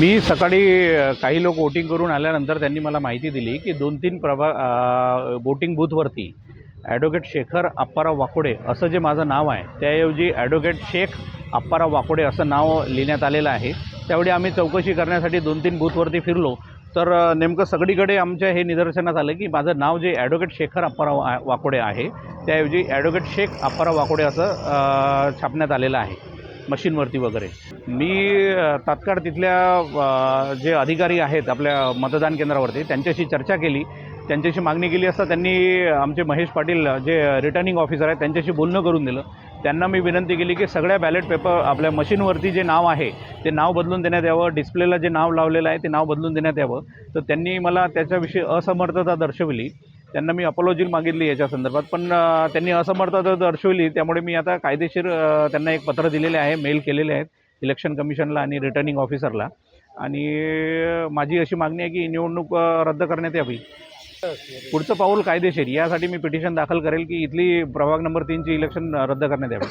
मी सकाळी काही लोक वोटिंग करून आल्यानंतर त्यांनी मला माहिती दिली की दोन तीन प्रभा वोटिंग बूथवरती ॲडव्होकेट शेखर अप्पाराव वाकोडे असं जे माझं नाव आहे त्याऐवजी ॲडव्होकेट शेख अप्पाराव वाकोडे असं नाव लिहिण्यात आलेलं आहे. त्यावेळी आम्ही चौकशी करण्यासाठी दोन तीन बूथवरती फिरलो. तर नेमकं सगळीकडे आमच्या हे निदर्शनात आलं की माझं नाव जे ॲडव्होकेट शेखर अप्पाराव वाकोडे आहे त्याऐवजी ॲडव्होकेट शेख अप्पाराव वाकोडे असं छापण्यात आलेलं आहे. मशीनवरती वगैरे. मी तात्काळ तिथल्या जे अधिकारी आहेत आपल्या मतदान केंद्रावरती त्यांच्याशी चर्चा केली. त्यांच्याशी मागणी केली असता त्यांनी आमचे महेश पाटील जे रिटर्निंग ऑफिसर आहेत त्यांच्याशी बोलणं करून दिलं. त्यांना मी विनंती केली की सगळ्या बॅलेट पेपर आपल्या मशीनवरती जे नाव आहे ते नाव बदलून देण्यात यावं. डिस्प्लेला जे नाव लावलेलं आहे ते नाव बदलून देण्यात यावं. तर त्यांनी मला त्याच्याविषयी असमर्थता दर्शवली. त्यांना मी अपोलॉजी मागितली याच्या संदर्भात. पण त्यांनी असमर्थता दर्शवली त्यामुळे मी आता कायदेशीर त्यांना एक पत्र दिलेले आहे मेल केलेले आहेत इलेक्शन कमिशनला आणि रिटर्निंग ऑफिसरला आणि माझी अशी मागणी आहे की निवडणूक रद्द करण्यात यावी. पुढचं पाऊल कायदेशीर यासाठी मी पिटिशन दाखल करेल की इथली प्रभाग नंबर तीनची इलेक्शन रद्द करण्यात यावी.